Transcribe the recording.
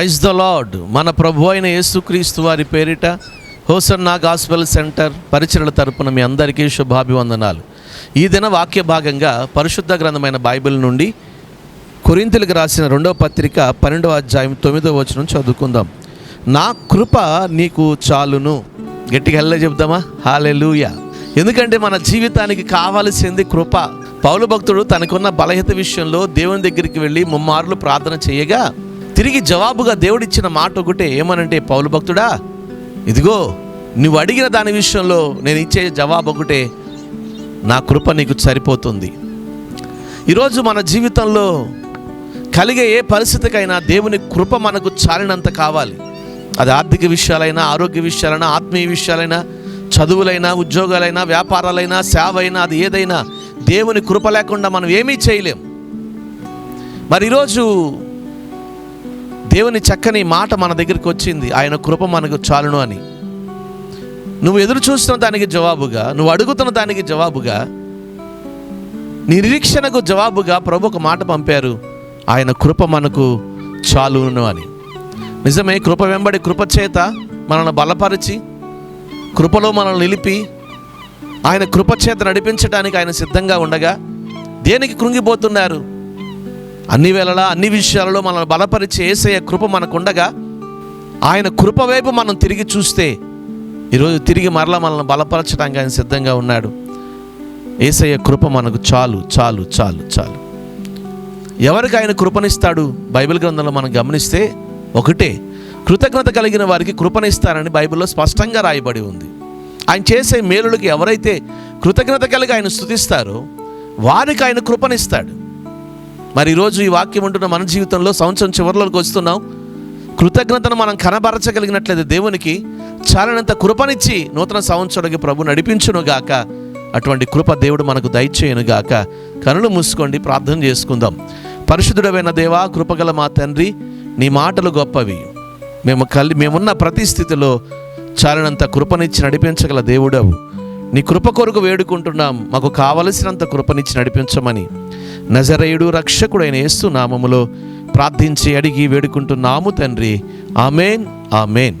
Praise the lord. మన ప్రభు అయిన యేసుక్రీస్తు వారి పేరిట హోసన్నా గాస్పెల్ సెంటర్ పరిచయల తరపున మీ అందరికీ శుభాభివందనాలు. ఈ దిన వాక్య భాగంగా పరిశుద్ధ గ్రంథమైన బైబిల్ నుండి కొరింతలకు రాసిన రెండవ పత్రిక పన్నెండవ అధ్యాయం తొమ్మిదవ వచనం చదువుకుందాం. నా కృప నీకు చాలును. గట్టిగా హెల్ల చెప్దామా? హాలెలూయ ఎందుకంటే మన జీవితానికి కావలసింది కృప. పౌలు భక్తుడు తనకున్న బలహీత విషయంలో దేవుని దగ్గరికి వెళ్ళి ముమ్మార్లు ప్రార్థన చేయగా తిరిగి జవాబుగా దేవుడిచ్చిన మాట ఒకటే ఏమనంటే పౌలు భక్తుడా ఇదిగో నువ్వు అడిగిన దాని విషయంలో నేను ఇచ్చే జవాబు ఒకటే నా కృప నీకు సరిపోతుంది. ఈరోజు మన జీవితంలో కలిగే ఏ పరిస్థితికైనా దేవుని కృప మనకు చాలినంత కావాలి. అది ఆర్థిక విషయాలైనా ఆరోగ్య విషయాలైనా ఆత్మీయ విషయాలైనా చదువులైనా ఉద్యోగాలైనా వ్యాపారాలైనా సేవ అయినా అది ఏదైనా దేవుని కృప లేకుండా మనం ఏమీ చేయలేం. మరి ఈరోజు దేవుని చక్కని మాట మన దగ్గరికి వచ్చింది. ఆయన కృప మనకు చాలును అని. నువ్వు ఎదురు చూస్తున్న దానికి జవాబుగా నువ్వు అడుగుతున్న దానికి జవాబుగా నీ నిరీక్షణకు జవాబుగా ప్రభు ఒక మాట పంపారు. ఆయన కృప మనకు చాలును అని. నిజమే కృప వెంబడి కృప చేత మనల్ని బలపరిచి కృపలో మనల్ని నిలిపి ఆయన కృప చేత నడిపించడానికి ఆయన సిద్ధంగా ఉండగా దేనికి కృంగిపోతున్నారు? అన్ని వేళలా అన్ని విషయాలలో మనల్ని బలపరిచే ఏసయ్య కృప మనకుండగా ఆయన కృప వైపు మనం తిరిగి చూస్తే ఈరోజు తిరిగి మరలా మనల్ని బలపరచడానికి ఆయన సిద్ధంగా ఉన్నాడు. ఏసయ్య కృప మనకు చాలు చాలు చాలు చాలు. ఎవరికి ఆయన కృపనిస్తాడు? బైబిల్ గ్రంథంలో మనం గమనిస్తే ఒకటే కృతజ్ఞత కలిగిన వారికి కృపనిస్తారని బైబిల్లో స్పష్టంగా రాయబడి ఉంది. ఆయన చేసే మేలులకి ఎవరైతే కృతజ్ఞత కలిగి ఆయన స్థుతిస్తారో వారికి ఆయన కృపనిస్తాడు. మరి ఈరోజు ఈ వాక్యం ఉంటున్న మన జీవితంలో సంవత్సరం చివరిలోకి వస్తున్నాం. కృతజ్ఞతను మనం కనబరచగలిగినట్లయితే దేవునికి చాలినంత కృపనిచ్చి నూతన సంవత్సరానికి ప్రభు నడిపించును గాక. అటువంటి కృప దేవుడు మనకు దయచేయను గాక. కనులు మూసుకోండి ప్రార్థన చేసుకుందాం. పరిశుద్ధుడమైన దేవా కృపగల మా తండ్రి నీ మాటలు గొప్పవి. మేము కలి మేమున్న ప్రతి స్థితిలో చాలినంత కృపనిచ్చి నడిపించగల దేవుడవు. నీ కృప కొరకు వేడుకుంటున్నాం. మాకు కావలసినంత కృపనిచ్చి నడిపించమని నజరేయుడు రక్షకుడైన యేసు నామములో ప్రార్థించి అడిగి వేడుకుంటున్నాము తండ్రి. Amen amen.